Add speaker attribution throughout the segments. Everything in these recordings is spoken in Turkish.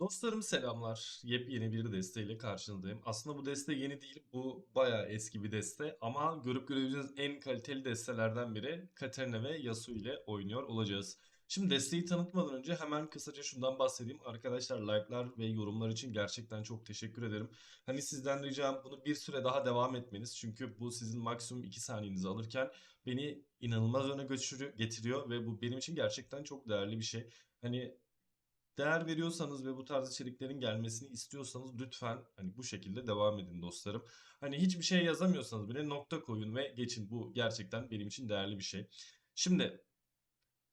Speaker 1: Dostlarım selamlar. Yepyeni bir desteğiyle karşınızdayım. Aslında bu deste yeni değil. Bu bayağı eski bir deste. Ama görüp görebileceğiniz en kaliteli destelerden biri Katarina ve Yasuo ile oynuyor olacağız. Şimdi desteği tanıtmadan önce hemen kısaca şundan bahsedeyim. Arkadaşlar like'lar ve yorumlar için gerçekten çok teşekkür ederim. Hani sizden ricam bunu bir süre daha devam etmeniz. Çünkü bu sizin maksimum 2 saniyenizi alırken beni inanılmaz öne götürüyor, getiriyor ve bu benim için gerçekten çok değerli bir şey. Hani değer veriyorsanız ve bu tarz içeriklerin gelmesini istiyorsanız lütfen hani bu şekilde devam edin dostlarım. Hani hiçbir şey yazamıyorsanız bile nokta koyun ve geçin. Bu gerçekten benim için değerli bir şey. Şimdi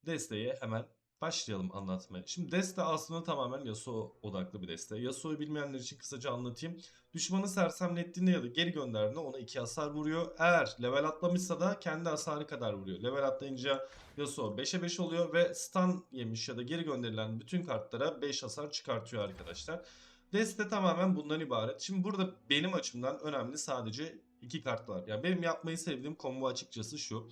Speaker 1: desteğe hemen başlayalım anlatmaya. Şimdi deste aslında tamamen Yasuo odaklı bir deste. Yasuo'yu bilmeyenler için kısaca anlatayım. Düşmanı sersemlettiğinde ya da geri gönderdiğinde ona 2 hasar vuruyor. Eğer level atlamışsa da kendi hasarı kadar vuruyor. Level atlayınca Yasuo 5'e 5 oluyor ve stun yemiş ya da geri gönderilen bütün kartlara 5 hasar çıkartıyor arkadaşlar. Deste tamamen bundan ibaret. Şimdi burada benim açımdan önemli sadece iki kart var. Yani benim yapmayı sevdiğim combo açıkçası şu.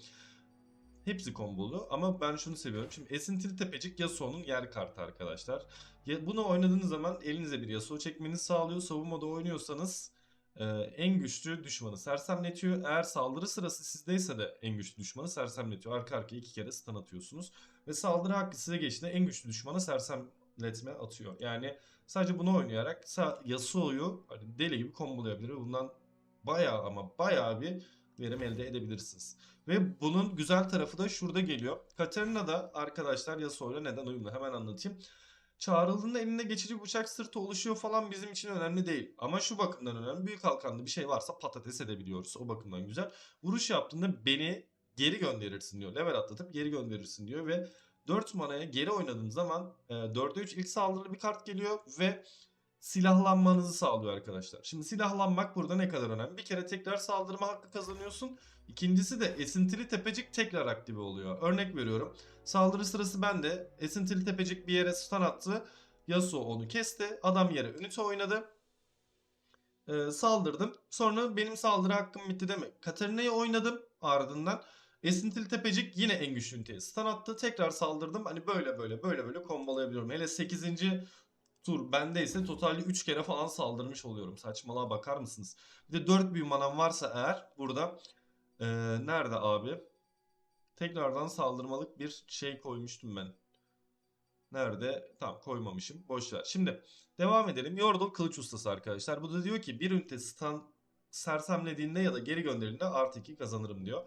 Speaker 1: Hepsi kombolu ama ben şunu seviyorum. Şimdi Esintili Tepecik Yasuo'nun yer kartı arkadaşlar. Ya, bunu oynadığınız zaman elinize bir Yasuo çekmenizi sağlıyor. Savunmada oynuyorsanız e, en güçlü düşmanı sersemletiyor. Eğer saldırı sırası sizdeyse de en güçlü düşmanı sersemletiyor. Arka arkaya iki kere stun atıyorsunuz. Ve saldırı hakkı size geçtiğinde en güçlü düşmanı sersemletme atıyor. Yani sadece bunu oynayarak Yasuo'yu hani deli gibi kombolayabilir. Bundan bayağı ama bayağı bir verim elde edebilirsiniz. Ve bunun güzel tarafı da şurada geliyor. Katarina da arkadaşlar Yasuo'yla neden uyumlu hemen anlatayım. Çağrıldığında elinde geçici bıçak sırtı oluşuyor falan bizim için önemli değil. Ama şu bakımdan önemli. Büyük halkanlı bir şey varsa patates edebiliyoruz. O bakımdan güzel. Vuruş yaptığında beni geri gönderirsin diyor. Level atlatıp geri gönderirsin diyor ve 4 manaya geri oynadığım zaman e, 4'e 3 ilk saldırılı bir kart geliyor ve silahlanmanızı sağlıyor arkadaşlar. Şimdi silahlanmak burada ne kadar önemli? Bir kere tekrar saldırma hakkı kazanıyorsun. İkincisi de esintili tepecik tekrar aktive oluyor. Örnek veriyorum. Saldırı sırası bende. Esintili tepecik bir yere stun attı. Yasuo onu kesti. Adam yere ünite oynadı. Ee, saldırdım. Sonra benim saldırı hakkım bitti mi? Katarina'yı oynadım ardından. Esintili tepecik yine en güçlü üniteye stun attı. Tekrar saldırdım. Hani böyle böyle böyle böyle kombolayabiliyorum. Hele 8. tur bendeyse totalde 3 kere falan saldırmış oluyorum. Saçmalığa bakar mısınız? Bir de 4 büyü manam varsa eğer burada ee, nerede abi? Tekrardan saldırmalık bir şey koymuştum ben. Nerede? Tamam koymamışım. Boş ver. Şimdi devam edelim. Yordle kılıç ustası arkadaşlar. Bu da diyor ki bir ünite stun sersemlediğinde ya da geri gönderildiğinde artı 2 kazanırım diyor.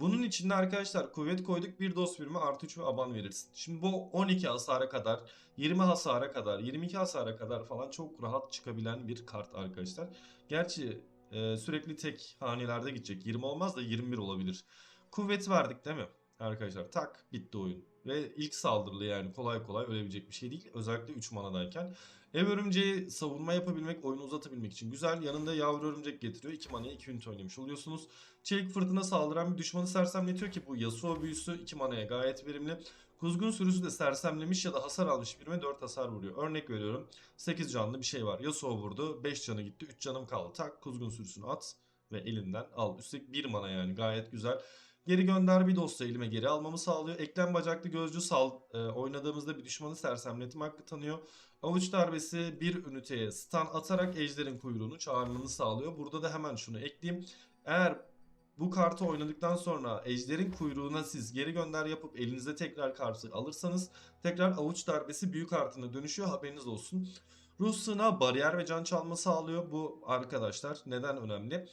Speaker 1: Bunun içinde arkadaşlar kuvvet koyduk bir dost birimi artı 3 ve aban verirsin. Şimdi bu 12 hasara kadar 20 hasara kadar 22 hasara kadar falan çok rahat çıkabilen bir kart arkadaşlar. Gerçi e, sürekli tek hanelerde gidecek. 20 olmaz da 21 olabilir. Kuvvet verdik değil mi? Arkadaşlar tak bitti oyun. Ve ilk saldırılı yani kolay kolay ölebilecek bir şey değil. Özellikle 3 manadayken. Ev örümceği savunma yapabilmek, oyunu uzatabilmek için güzel. Yanında yavru örümcek getiriyor. 2 manaya 2 ünite oynamış oluyorsunuz. Çelik fırtına saldıran bir düşmanı sersemletiyor ki bu Yasuo büyüsü 2 manaya gayet verimli. Kuzgun sürüsü de sersemlemiş ya da hasar almış birime 4 hasar vuruyor. Örnek veriyorum 8 canlı bir şey var. Yasuo vurdu 5 canı gitti 3 canım kaldı. Tak kuzgun sürüsünü at ve elinden al. Üstelik 1 mana yani gayet güzel. Geri gönder bir dosya elime geri almamı sağlıyor. Eklem bacaklı gözcü sal e, oynadığımızda bir düşmanı sersemletme hakkı tanıyor. Avuç darbesi bir üniteye stun atarak ejderin kuyruğunu çağırmanı sağlıyor. Burada da hemen şunu ekleyeyim. Eğer bu kartı oynadıktan sonra ejderin kuyruğuna siz geri gönder yapıp elinize tekrar kartı alırsanız tekrar avuç darbesi büyük kartına dönüşüyor haberiniz olsun. Ruh sığınağı bariyer ve can çalma sağlıyor. Bu arkadaşlar neden önemli?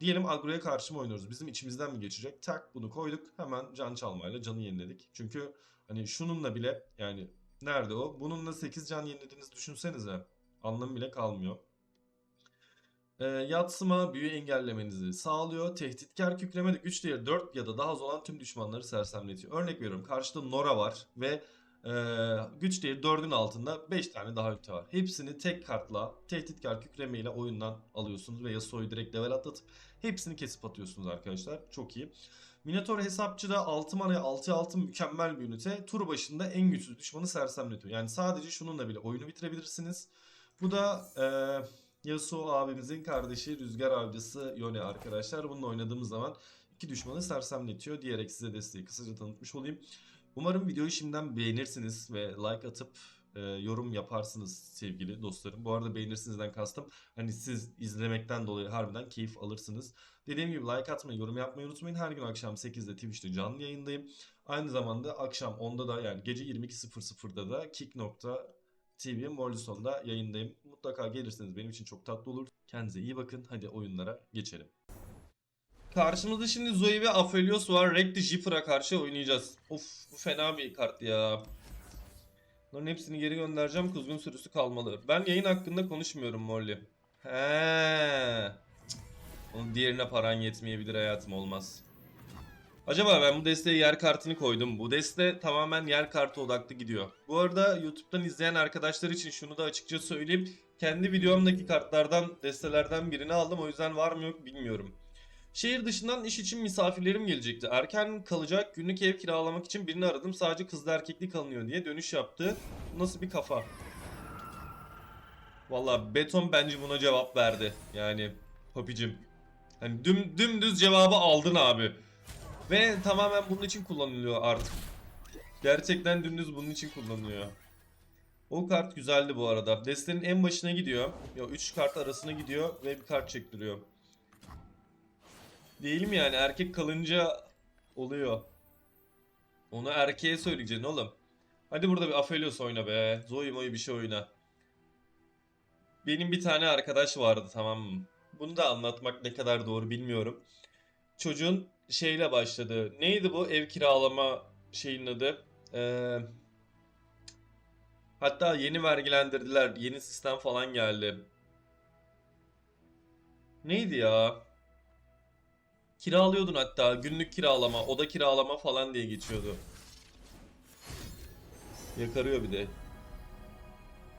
Speaker 1: Diyelim agroya karşı mı oynuyoruz? Bizim içimizden mi geçecek? Tak bunu koyduk. Hemen can çalmayla canı yeniledik. Çünkü hani şununla bile yani nerede o? Bununla 8 can yenilediğinizi düşünsenize. Anlamı bile kalmıyor. E, yatsıma büyü engellemenizi sağlıyor. Tehditkar kükreme de güç değeri 4 ya da daha az olan tüm düşmanları sersemletiyor. Örnek veriyorum karşıda Nora var ve e, güç değeri 4'ün altında 5 tane daha ünite var. Hepsini tek kartla tehditkar kükreme ile oyundan alıyorsunuz ve Yasuo'yu direkt level atlatıp hepsini kesip atıyorsunuz arkadaşlar. Çok iyi. Minotaur hesapçıda 6 manaya 6 6 mükemmel bir ünite. Tur başında en güçlü düşmanı sersemletiyor. Yani sadece şununla bile oyunu bitirebilirsiniz. Bu da e, Yasuo abimizin kardeşi Rüzgar Avcısı Yone arkadaşlar. Bununla oynadığımız zaman iki düşmanı sersemletiyor diyerek size desteği kısaca tanıtmış olayım. Umarım videoyu şimdiden beğenirsiniz ve like atıp e, yorum yaparsınız sevgili dostlarım. Bu arada beğenirsinizden kastım. Hani siz izlemekten dolayı harbiden keyif alırsınız. Dediğim gibi like atmayı, yorum yapmayı unutmayın. Her gün akşam 8'de Twitch'te canlı yayındayım. Aynı zamanda akşam 10'da da yani gece 22.00'da da Kick.tv Morlison'da yayındayım. Mutlaka gelirseniz benim için çok tatlı olur. Kendinize iyi bakın. Hadi oyunlara geçelim. Karşımızda şimdi Zoe ve Aphelios var. Rekti Jifra karşı oynayacağız. Of bu fena bir kart ya. Bunların hepsini geri göndereceğim. Kuzgun sürüsü kalmalı. Ben yayın hakkında konuşmuyorum Molly. He. Onun diğerine paran yetmeyebilir hayatım olmaz. Acaba ben bu desteğe yer kartını koydum. Bu deste tamamen yer kartı odaklı gidiyor. Bu arada YouTube'dan izleyen arkadaşlar için şunu da açıkça söyleyeyim. Kendi videomdaki kartlardan, destelerden birini aldım. O yüzden var mı yok bilmiyorum. Şehir dışından iş için misafirlerim gelecekti. Erken kalacak günlük ev kiralamak için birini aradım. Sadece kızlı erkekli kalınıyor diye dönüş yaptı. Nasıl bir kafa? Valla beton bence buna cevap verdi. Yani papicim. Hani düm, dümdüz cevabı aldın abi. Ve tamamen bunun için kullanılıyor artık. Gerçekten dümdüz bunun için kullanılıyor. O kart güzeldi bu arada. Destenin en başına gidiyor. Ya 3 kart arasına gidiyor ve bir kart çektiriyor. Değil mi yani erkek kalınca oluyor. Onu erkeğe söyleyeceksin oğlum. Hadi burada bir Aphelios oyna be. Zoe moyu bir şey oyna. Benim bir tane arkadaş vardı tamam mı? Bunu da anlatmak ne kadar doğru bilmiyorum. Çocuğun şeyle başladı. Neydi bu ev kiralama şeyin adı? Ee, hatta yeni vergilendirdiler. Yeni sistem falan geldi. Neydi ya? Kiralıyordun hatta. Günlük kiralama, oda kiralama falan diye geçiyordu. Yakarıyor bir de.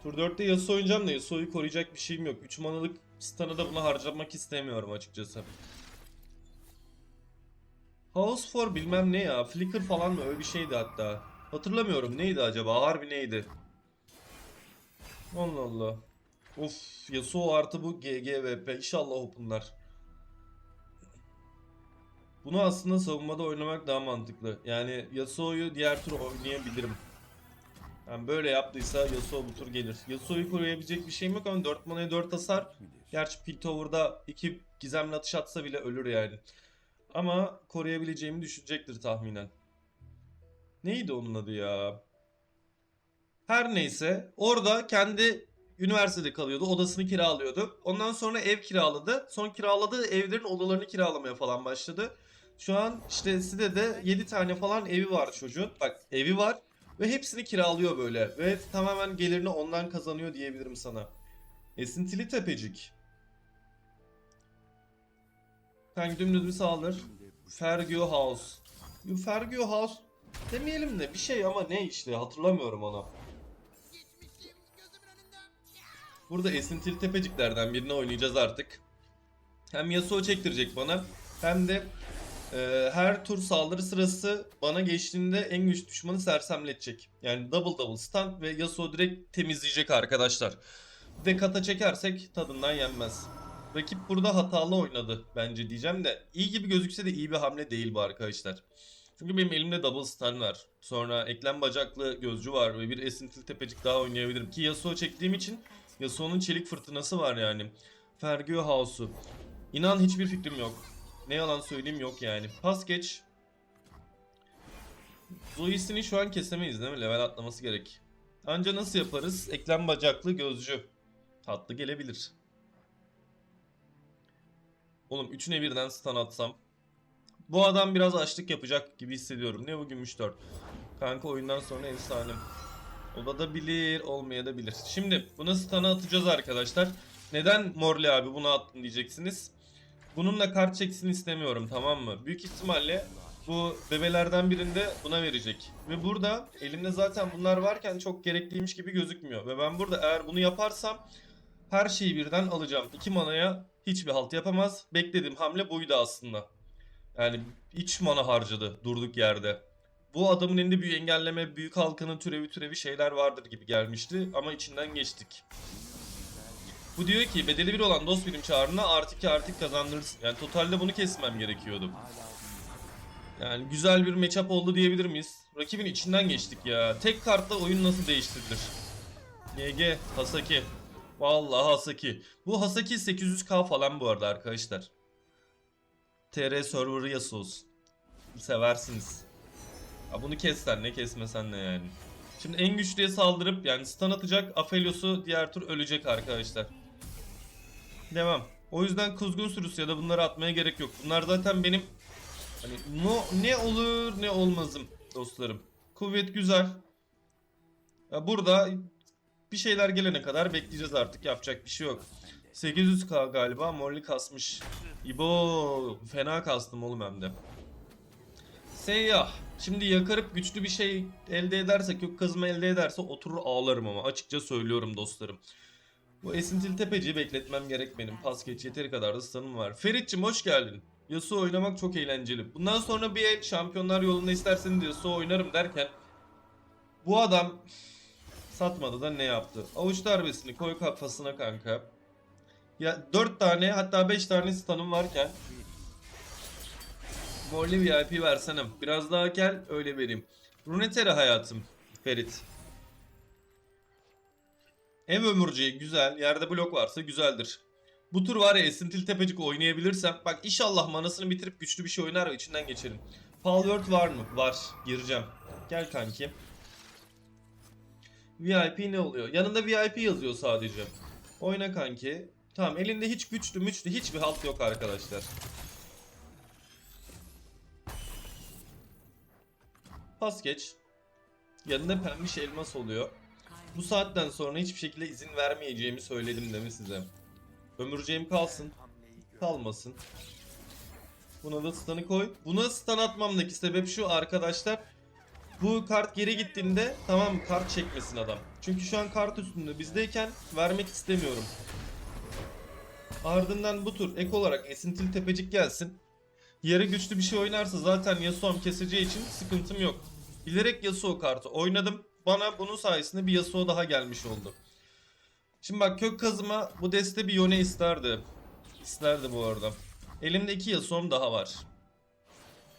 Speaker 1: Tur 4'te Yasuo oynayacağım da Yasuo'yu koruyacak bir şeyim yok. 3 manalık stun'ı da buna harcamak istemiyorum açıkçası. House for bilmem ne ya. Flicker falan mı öyle bir şeydi hatta. Hatırlamıyorum neydi acaba? Harbi neydi? Allah Allah. Of Yasuo artı bu GGVP. İnşallah openlar. Bunu aslında savunmada oynamak daha mantıklı. Yani Yasuo'yu diğer tur oynayabilirim. Yani böyle yaptıysa Yasuo bu tur gelir. Yasuo'yu koruyabilecek bir şeyim yok ama 4 manaya 4 hasar. Gerçi Piltover'da 2 gizemli atış atsa bile ölür yani. Ama koruyabileceğimi düşünecektir tahminen. Neydi onun adı ya? Her neyse orada kendi üniversitede kalıyordu. Odasını kiralıyordu. Ondan sonra ev kiraladı. Son kiraladığı evlerin odalarını kiralamaya falan başladı. Şu an işte Side'de 7 tane falan evi var çocuğun. Bak evi var ve hepsini kiralıyor böyle. Ve tamamen gelirini ondan kazanıyor diyebilirim sana. Esintili tepecik. Kanka dümdüz bir saldır. Fergio House. Fergio House demeyelim de bir şey ama ne işte hatırlamıyorum onu. Burada esintili tepeciklerden birini oynayacağız artık. Hem Yasuo çektirecek bana hem de e, her tur saldırı sırası bana geçtiğinde en güçlü düşmanı sersemletecek. Yani double double stun ve Yasuo direkt temizleyecek arkadaşlar. Ve kata çekersek tadından yenmez. Rakip burada hatalı oynadı bence diyeceğim de iyi gibi gözükse de iyi bir hamle değil bu arkadaşlar. Çünkü benim elimde double stun var. Sonra eklem bacaklı gözcü var ve bir esintili tepecik daha oynayabilirim. Ki Yasuo çektiğim için Yasuo'nun çelik fırtınası var yani. Fergio House'u. İnan hiçbir fikrim yok. Ne yalan söyleyeyim yok yani. Pas geç. Zoe'sini şu an kesemeyiz değil mi? Level atlaması gerek. Anca nasıl yaparız? Eklem bacaklı gözcü. Tatlı gelebilir. Oğlum üçüne birden stun atsam. Bu adam biraz açlık yapacak gibi hissediyorum. Ne bu gümüş 4. Kanka oyundan sonra efsanem. Olabilir, olmayabilir. Şimdi buna stun'ı atacağız arkadaşlar. Neden Morley abi bunu attın diyeceksiniz. Bununla kart çeksin istemiyorum tamam mı? Büyük ihtimalle bu bebelerden birinde buna verecek. Ve burada elimde zaten bunlar varken çok gerekliymiş gibi gözükmüyor. Ve ben burada eğer bunu yaparsam her şeyi birden alacağım. 2 manaya hiçbir halt yapamaz. Beklediğim hamle buydu aslında. Yani iç mana harcadı durduk yerde. Bu adamın elinde büyü engelleme, büyük halkanın türevi türevi şeyler vardır gibi gelmişti ama içinden geçtik. Bu diyor ki bedeli bir olan dost birim çağrına artı 2 artık kazandırırsın. Yani totalde bunu kesmem gerekiyordu. Yani güzel bir matchup oldu diyebilir miyiz? Rakibin içinden geçtik ya. Tek kartla oyun nasıl değiştirilir? GG Hasaki. Vallahi Hasaki. Bu Hasaki 800k falan bu arada arkadaşlar. TR server'ı Yasuo'su. Seversiniz. Ya bunu kes sen ne kesmesen ne yani. Şimdi en güçlüye saldırıp yani stun atacak Aphelios'u diğer tur ölecek arkadaşlar. Devam. O yüzden kuzgun sürüsü ya da bunları atmaya gerek yok. Bunlar zaten benim hani no, ne olur ne olmazım dostlarım. Kuvvet güzel. Ya burada bir şeyler gelene kadar bekleyeceğiz artık. Yapacak bir şey yok. 800k galiba. Morli kasmış. İbo fena kastım oğlum hem de. Seyyah. Şimdi yakarıp güçlü bir şey elde edersek, yok kazma elde ederse oturur ağlarım ama açıkça söylüyorum dostlarım. Bu esintili tepeciyi bekletmem gerek benim. Pas geç yeteri kadar da stun'ım var. Ferit'cim hoş geldin. Yasuo oynamak çok eğlenceli. Bundan sonra bir el şampiyonlar yolunda isterseniz Yasuo oynarım derken bu adam satmadı da ne yaptı? Avuç darbesini koy kafasına kanka. Ya 4 tane hatta 5 tane stun'ım varken Morli VIP versene. Biraz daha gel öyle vereyim. Runeterra hayatım Ferit. Ev ömürceği güzel. Yerde blok varsa güzeldir. Bu tur var ya esintil tepecik oynayabilirsem. Bak inşallah manasını bitirip güçlü bir şey oynar ve içinden geçerim. Palworld var mı? Var. Gireceğim. Gel kanki. VIP ne oluyor? Yanında VIP yazıyor sadece. Oyna kanki. Tamam elinde hiç güçlü müçlü hiçbir halt yok arkadaşlar. Pas geç. Yanında pembiş elmas oluyor. Bu saatten sonra hiçbir şekilde izin vermeyeceğimi söyledim değil size? Ömürceğim kalsın. Kalmasın. Buna da stun'ı koy. Buna stun atmamdaki sebep şu arkadaşlar. Bu kart geri gittiğinde tamam kart çekmesin adam. Çünkü şu an kart üstünde bizdeyken vermek istemiyorum. Ardından bu tur ek olarak esintili tepecik gelsin. Yarı güçlü bir şey oynarsa zaten Yasuo'm keseceği için sıkıntım yok. Bilerek Yasuo kartı oynadım. Bana bunun sayesinde bir Yasuo daha gelmiş oldu. Şimdi bak kök kazıma bu deste bir Yone isterdi. İsterdi bu arada. Elimde iki Yasuo'm daha var.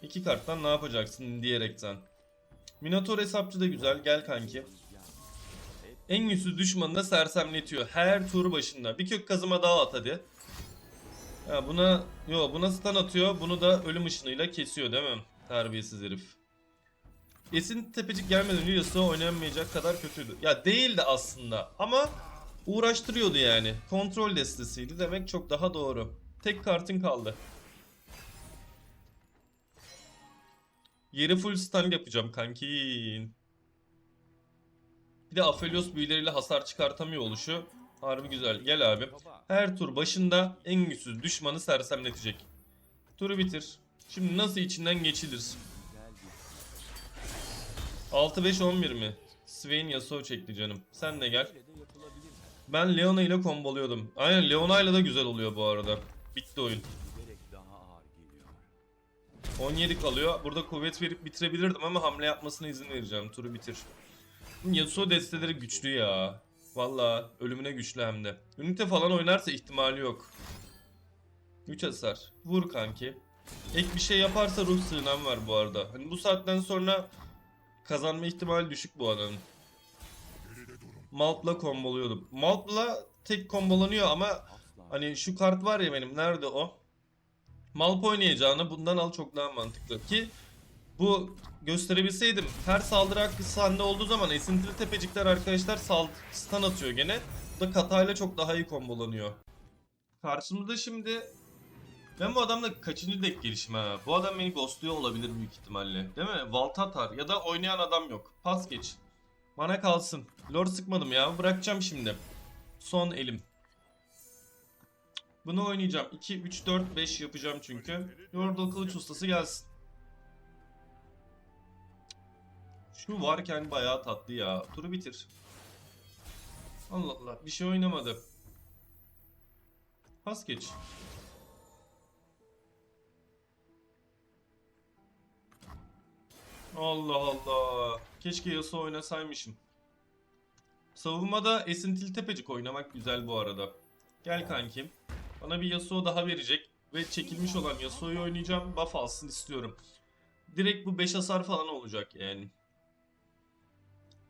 Speaker 1: İki karttan ne yapacaksın diyerekten. Minotaur hesapçı da güzel. Gel kanki. En güçsüz düşmanı da sersemletiyor. Her tur başında. Bir kök kazıma daha at hadi. Ya buna yo buna stun atıyor. Bunu da ölüm ışınıyla kesiyor değil mi? Terbiyesiz herif. Esin tepecik gelmeden Yasuo oynayamayacak kadar kötüydü. Ya değildi aslında ama uğraştırıyordu yani. Kontrol destesiydi demek çok daha doğru. Tek kartın kaldı. Yeri full stun yapacağım kankin. Bir de Aphelios büyüleriyle hasar çıkartamıyor oluşu. Harbi güzel. Gel abi. Her tur başında en güçsüz düşmanı sersemletecek. Turu bitir. Şimdi nasıl içinden geçilir? 6-5-11 mi? Swain Yasuo çekti canım. Sen de gel. Ben Leona ile komboluyordum. Aynen Leona ile de güzel oluyor bu arada. Bitti oyun. 17 kalıyor. Burada kuvvet verip bitirebilirdim ama hamle yapmasına izin vereceğim. Turu bitir. Yasuo desteleri güçlü ya. Valla ölümüne güçlü hem de. Ünite falan oynarsa ihtimali yok. 3 hasar. Vur kanki. Ek bir şey yaparsa ruh sığınan var bu arada. Hani bu saatten sonra kazanma ihtimali düşük bu adamın. Malt'la komboluyordum. Malt'la tek kombolanıyor ama hani şu kart var ya benim nerede o? Malp oynayacağını bundan al çok daha mantıklı ki bu gösterebilseydim her saldırı hakkı sende olduğu zaman esintili tepecikler arkadaşlar sal stun atıyor gene. Bu da katayla çok daha iyi kombolanıyor. Karşımda şimdi ben bu adamla kaçıncı deck gelişim ha? Bu adam beni ghostluyor olabilir büyük ihtimalle. Değil mi? Valtatar ya da oynayan adam yok. Pas geç. Bana kalsın. Lord sıkmadım ya. Bırakacağım şimdi. Son elim. Bunu oynayacağım. 2, 3, 4, 5 yapacağım çünkü. Yordle kılıç ustası gelsin. Şu varken bayağı tatlı ya. Turu bitir. Allah Allah. Bir şey oynamadı. Pas geç. Allah Allah. Keşke Yasuo oynasaymışım. Savunmada esintili tepecik oynamak güzel bu arada. Gel kankim. Bana bir Yasuo daha verecek. Ve çekilmiş olan Yasuo'yu oynayacağım. Buff alsın istiyorum. Direkt bu 5 hasar falan olacak yani.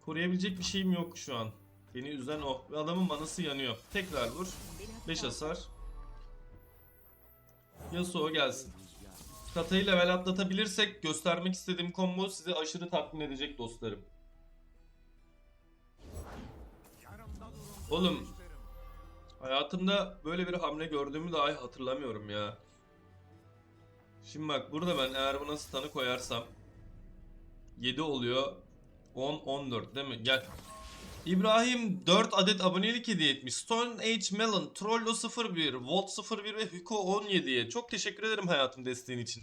Speaker 1: Koruyabilecek bir şeyim yok şu an. Beni üzen o. Ve adamın manası yanıyor. Tekrar vur. 5 hasar. Yasuo gelsin. Katayı level atlatabilirsek göstermek istediğim combo sizi aşırı tatmin edecek dostlarım. Oğlum hayatımda böyle bir hamle gördüğümü dahi hatırlamıyorum ya. Şimdi bak burada ben eğer buna stun'ı koyarsam 7 oluyor. 10 14 değil mi? Gel. İbrahim 4 adet abonelik hediye etmiş. Stone Age Melon, Trollo 01, Volt 01 ve Huko 17'ye. Çok teşekkür ederim hayatım desteğin için.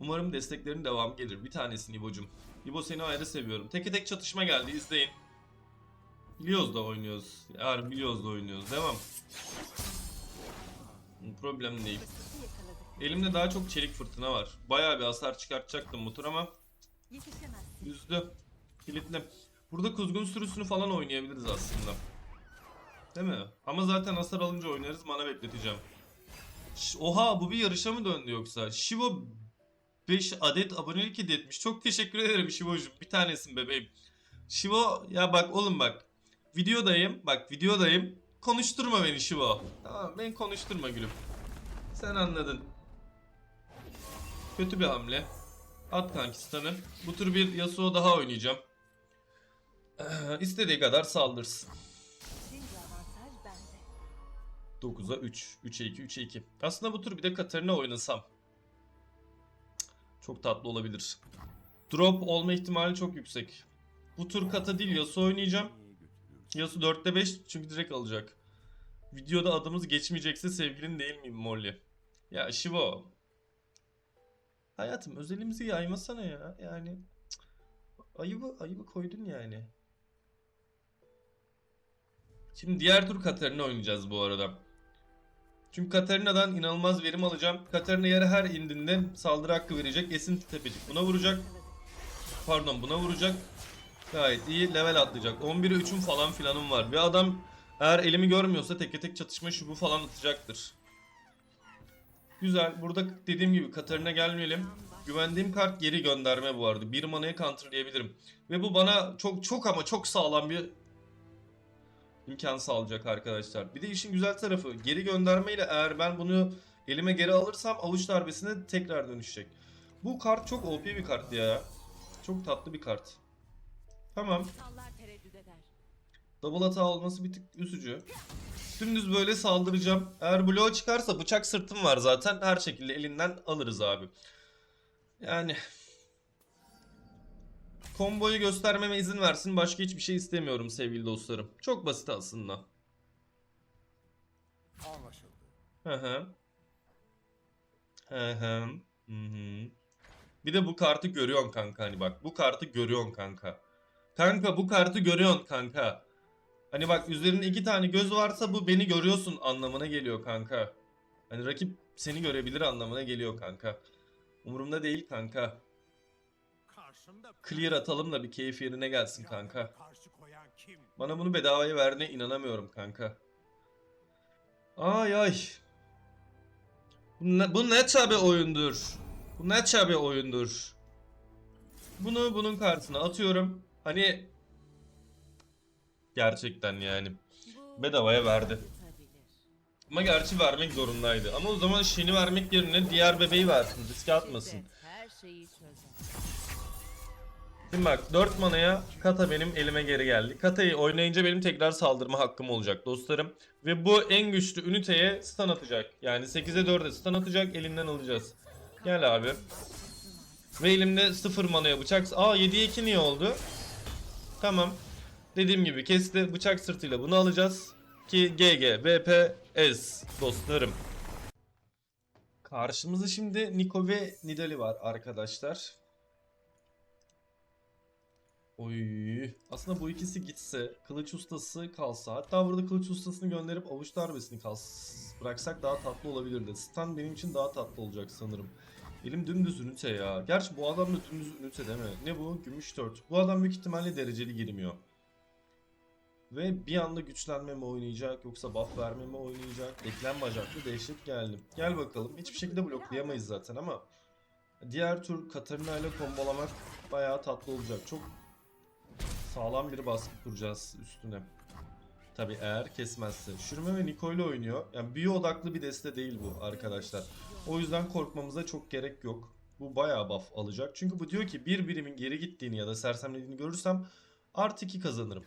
Speaker 1: Umarım desteklerin devam gelir. Bir tanesin İbo'cum. İbo seni ayrı seviyorum. Teke tek çatışma geldi izleyin. Biliyoruz da oynuyoruz. Yani biliyoruz da oynuyoruz. Devam. Problem değil. Elimde daha çok çelik fırtına var. Bayağı bir hasar çıkartacaktım tur ama üzdü. Kilitli. Burada kuzgun sürüsünü falan oynayabiliriz aslında. Değil mi? Ama zaten hasar alınca oynarız. Mana bekleteceğim. Ş- Oha bu bir yarışa mı döndü yoksa? Shivo 5 adet abonelik hediye etmiş. Çok teşekkür ederim Shivo'cum. Bir tanesin bebeğim. Shivo ya bak oğlum bak. Videodayım. Bak videodayım. Konuşturma beni Shivo. Tamam beni konuşturma gülüm. Sen anladın. Kötü bir hamle. At kankistanı. Bu tür bir Yasuo daha oynayacağım. İstediği kadar saldırsın.
Speaker 2: Şimdi avantaj bende.
Speaker 1: 9'a 3. 3'e 2, 3'e 2. Aslında bu tur bir de Katarina oynasam. Çok tatlı olabilir. Drop olma ihtimali çok yüksek. Bu tur kata değil Yasuo oynayacağım. Yasuo 4'te 5 çünkü direkt alacak. Videoda adımız geçmeyecekse sevgilin değil miyim Molly? Ya Shivo. Hayatım özelimizi yaymasana ya. Yani ayıbı ayıbı koydun yani. Şimdi diğer tur Katarina oynayacağız bu arada. Çünkü Katarina'dan inanılmaz verim alacağım. Katarina yere her indiğinde saldırı hakkı verecek. Esin tepecik buna vuracak. Pardon buna vuracak. Gayet iyi level atlayacak. 11'e 3'üm falan filanım var. Ve adam eğer elimi görmüyorsa tek tek çatışma şu bu falan atacaktır. Güzel. Burada dediğim gibi Katarina gelmeyelim. Güvendiğim kart geri gönderme bu arada. Bir manaya counterlayabilirim. Ve bu bana çok çok ama çok sağlam bir imkan sağlayacak arkadaşlar. Bir de işin güzel tarafı geri göndermeyle eğer ben bunu elime geri alırsam avuç darbesine tekrar dönüşecek. Bu kart çok OP bir kart ya. Çok tatlı bir kart. Tamam. Double hata olması bir tık üzücü. Dümdüz böyle saldıracağım. Eğer bloğa çıkarsa bıçak sırtım var zaten. Her şekilde elinden alırız abi. Yani... Komboyu göstermeme izin versin. Başka hiçbir şey istemiyorum sevgili dostlarım. Çok basit aslında.
Speaker 3: Anlaşıldı.
Speaker 1: Hı hı. Hı hı. Hı hı. Bir de bu kartı görüyorsun kanka hani bak. Bu kartı görüyorsun kanka. Kanka bu kartı görüyorsun kanka. Hani bak üzerinde iki tane göz varsa bu beni görüyorsun anlamına geliyor kanka. Hani rakip seni görebilir anlamına geliyor kanka. Umurumda değil kanka. Clear atalım da bir keyif yerine gelsin kanka. Bana bunu bedavaya verdiğine inanamıyorum kanka. Ay ay. Bu ne, bu ne çabe oyundur. Bu ne çabe oyundur. Bunu bunun karşısına atıyorum. Hani gerçekten yani. Bedavaya verdi. Ama gerçi vermek zorundaydı. Ama o zaman Shen'i vermek yerine diğer bebeği versin. Riske atmasın. Şimdi bak 4 manaya Kata benim elime geri geldi. Kata'yı oynayınca benim tekrar saldırma hakkım olacak dostlarım. Ve bu en güçlü üniteye stun atacak. Yani 8'e 4'e stun atacak elinden alacağız. Gel abi. Ve elimde 0 manaya bıçak... Aa 7'ye 2 niye oldu? Tamam. Dediğim gibi kesti bıçak sırtıyla bunu alacağız. Ki GG, VP, S dostlarım. Karşımızda şimdi Niko ve Nidali var arkadaşlar. Oy. Aslında bu ikisi gitse, kılıç ustası kalsa, hatta burada kılıç ustasını gönderip avuç darbesini kals bıraksak daha tatlı olabilirdi. Stun benim için daha tatlı olacak sanırım. Elim dümdüz ünite ya. Gerçi bu adam da dümdüz ünite değil mi? Ne bu? Gümüş 4. Bu adam büyük ihtimalle dereceli girmiyor. Ve bir anda güçlenme mi oynayacak yoksa buff verme mi oynayacak? Eklem bacaklı dehşet geldim. Gel bakalım. Hiçbir şekilde bloklayamayız zaten ama diğer tur Katarina ile kombolamak bayağı tatlı olacak. Çok sağlam bir baskı kuracağız üstüne. Tabi eğer kesmezse. Şürme ve Niko ile oynuyor. Yani büyü odaklı bir deste değil bu arkadaşlar. O yüzden korkmamıza çok gerek yok. Bu bayağı buff alacak. Çünkü bu diyor ki bir birimin geri gittiğini ya da sersemlediğini görürsem artı 2 kazanırım.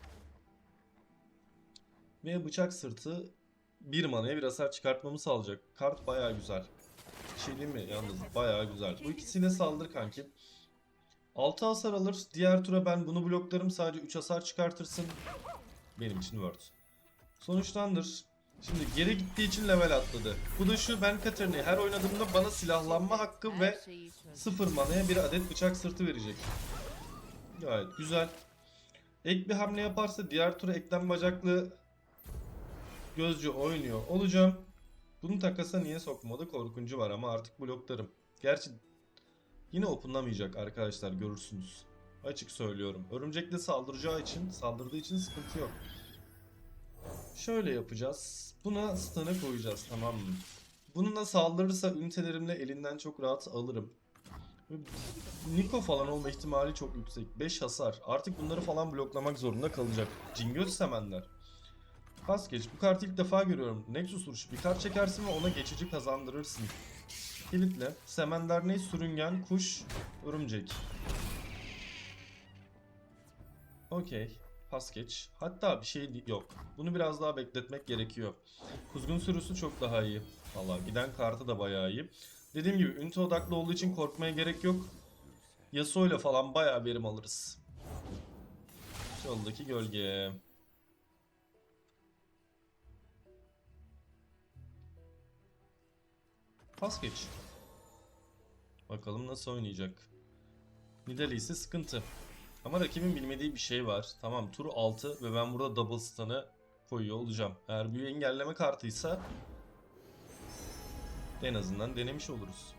Speaker 1: Ve bıçak sırtı bir manaya bir hasar çıkartmamı sağlayacak. Kart bayağı güzel. Bir şey mi? Yalnız bayağı güzel. Bu ikisine saldır kanki. 6 hasar alır. Diğer tura ben bunu bloklarım. Sadece 3 hasar çıkartırsın. Benim için word. Sonuçtandır. Şimdi geri gittiği için level atladı. Bu da şu ben Katerina'yı her oynadığımda bana silahlanma hakkı ve
Speaker 2: şeyi çöz.
Speaker 1: sıfır manaya bir adet bıçak sırtı verecek. Gayet güzel. Ek bir hamle yaparsa diğer tura eklem bacaklı gözcü oynuyor olacağım. Bunu takasa niye sokmadı korkuncu var ama artık bloklarım. Gerçi yine openlamayacak arkadaşlar görürsünüz. Açık söylüyorum. Örümcekle saldıracağı için, saldırdığı için sıkıntı yok. Şöyle yapacağız. Buna stun'ı koyacağız tamam mı? Bununla saldırırsa ünitelerimle elinden çok rahat alırım. Niko falan olma ihtimali çok yüksek. 5 hasar. Artık bunları falan bloklamak zorunda kalacak. Cingöz semenler. Pas geç. Bu kartı ilk defa görüyorum. Nexus vuruşu. Bir kart çekersin ve ona geçici kazandırırsın. Kilitle. Semender ne? Sürüngen, kuş, örümcek. Okey. Pas geç. Hatta bir şey yok. Bunu biraz daha bekletmek gerekiyor. Kuzgun sürüsü çok daha iyi. Valla giden kartı da bayağı iyi. Dediğim gibi ünite odaklı olduğu için korkmaya gerek yok. Yasuo ile falan bayağı verim alırız. Yoldaki gölge. Pas geç. Bakalım nasıl oynayacak. Nidalee ise sıkıntı. Ama rakibin bilmediği bir şey var. Tamam tur 6 ve ben burada double stun'ı koyuyor olacağım. Eğer büyü engelleme kartıysa en azından denemiş oluruz.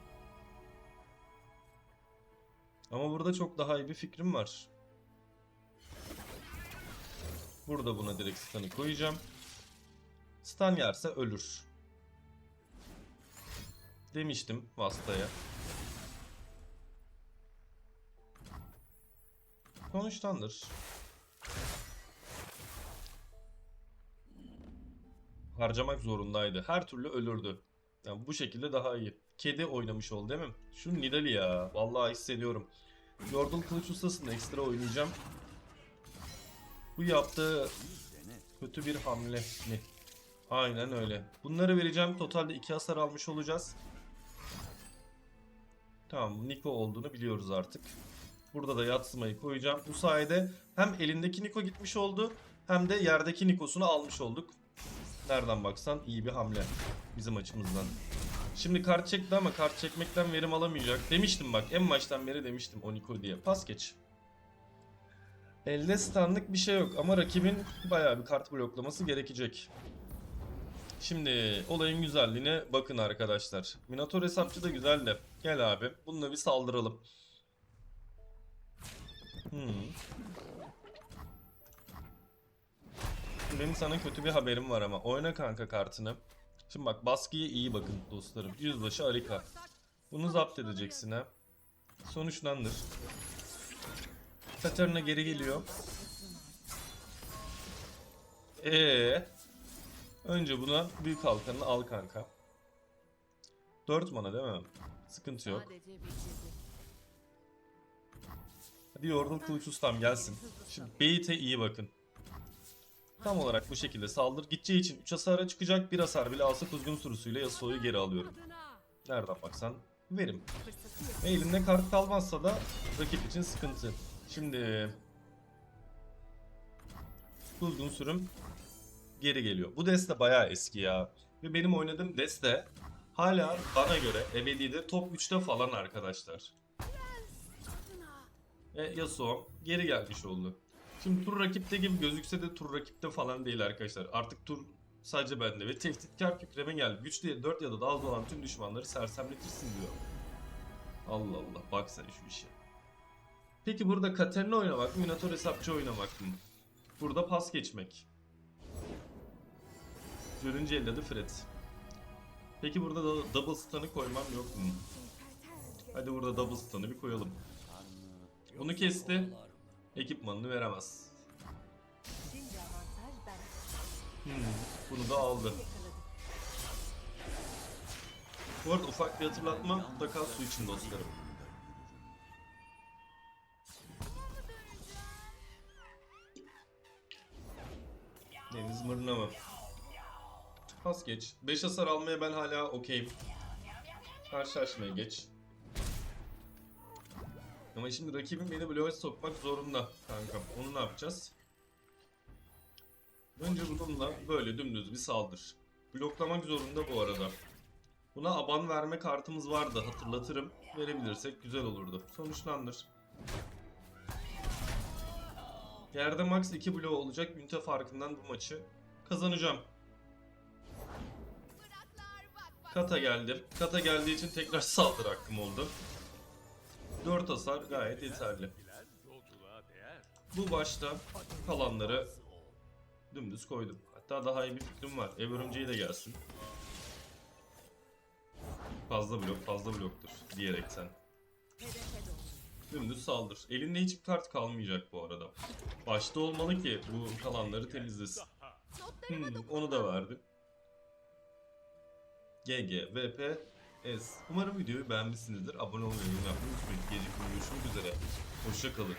Speaker 1: Ama burada çok daha iyi bir fikrim var. Burada buna direkt stun'ı koyacağım. Stun yerse ölür. Demiştim Vasta'ya. Sonuçtandır. Harcamak zorundaydı. Her türlü ölürdü. Yani bu şekilde daha iyi. Kedi oynamış oldu değil mi? Şu Nidalee ya. Vallahi hissediyorum. Yordle Kılıç Ustası'nda ekstra oynayacağım. Bu yaptığı kötü bir hamle mi? Aynen öyle. Bunları vereceğim. Totalde 2 hasar almış olacağız. Tamam Niko olduğunu biliyoruz artık. Burada da yatsımayı koyacağım. Bu sayede hem elindeki Niko gitmiş oldu hem de yerdeki Nikos'unu almış olduk. Nereden baksan iyi bir hamle bizim açımızdan. Şimdi kart çekti ama kart çekmekten verim alamayacak. Demiştim bak en baştan beri demiştim o Niko diye. Pas geç. Elde standlık bir şey yok ama rakibin bayağı bir kart bloklaması gerekecek. Şimdi olayın güzelliğine bakın arkadaşlar. Minotaur hesapçı da güzel de. Gel abi bununla bir saldıralım. Hmm. Benim sana kötü bir haberim var ama. Oyna kanka kartını. Şimdi bak baskıya iyi bakın dostlarım. Yüzbaşı Arika. Bunu zapt edeceksin ha. Sonuçlandır. Katarina geri geliyor. Ee, önce buna büyük halkanı al kanka. 4 mana değil mi? Sıkıntı yok. Yordle Kılıç Ustam gelsin. Şimdi Beyit'e iyi bakın. Tam olarak bu şekilde saldır. Gideceği için 3 hasara çıkacak. Bir hasar bile alsa kuzgun sürüsüyle Yasuo'yu geri alıyorum. Nereden baksan verim. Ve elinde kart kalmazsa da rakip için sıkıntı. Şimdi kuzgun sürüm geri geliyor. Bu deste bayağı eski ya. Ve benim oynadığım deste hala bana göre ebedide top 3'te falan arkadaşlar. Ve Yasuo geri gelmiş oldu. Şimdi tur rakipte gibi gözükse de tur rakipte falan değil arkadaşlar. Artık tur sadece bende ve tehditkar kükreme geldi. Güç diye 4 ya da daha az olan tüm düşmanları sersemletirsin diyor. Allah Allah bak sen şu işe. Peki burada Katarina oynamak mı, Minotaur hesapçı oynamak mı? Burada pas geçmek. Görünce elde Fred. Peki burada da double stun'ı koymam yok mu? Hadi burada double stun'ı bir koyalım. Bunu kesti. Ekipmanını veremez. Hmm, bunu da aldı. Bu arada ufak bir hatırlatma mutlaka su için dostlarım. Deniz mırnama. Pas geç. 5 hasar almaya ben hala okeyim. Karşılaşmaya geç. Ama şimdi rakibim beni bloğa sokmak zorunda kankam. Onu ne yapacağız? Önce bununla böyle dümdüz bir saldır. Bloklamak zorunda bu arada. Buna aban verme kartımız vardı hatırlatırım. Verebilirsek güzel olurdu. Sonuçlandır. Yerde max 2 bloğu olacak ünite farkından bu maçı kazanacağım. Kata geldi. Kata geldiği için tekrar saldırı hakkım oldu. 4 hasar gayet yeterli. Bu başta kalanları dümdüz koydum. Hatta daha iyi bir fikrim var. Ev örümceği de gelsin. Fazla blok, fazla bloktur diyerekten. Dümdüz saldır. Elinde hiçbir kart kalmayacak bu arada. Başta olmalı ki bu kalanları temizlesin. Hmm, onu da verdim. GG, VP, Evet, umarım videoyu beğenmişsinizdir. Abone olmayı, yorum yapmayı unutmayın. Gece görüşmek üzere. Hoşçakalın.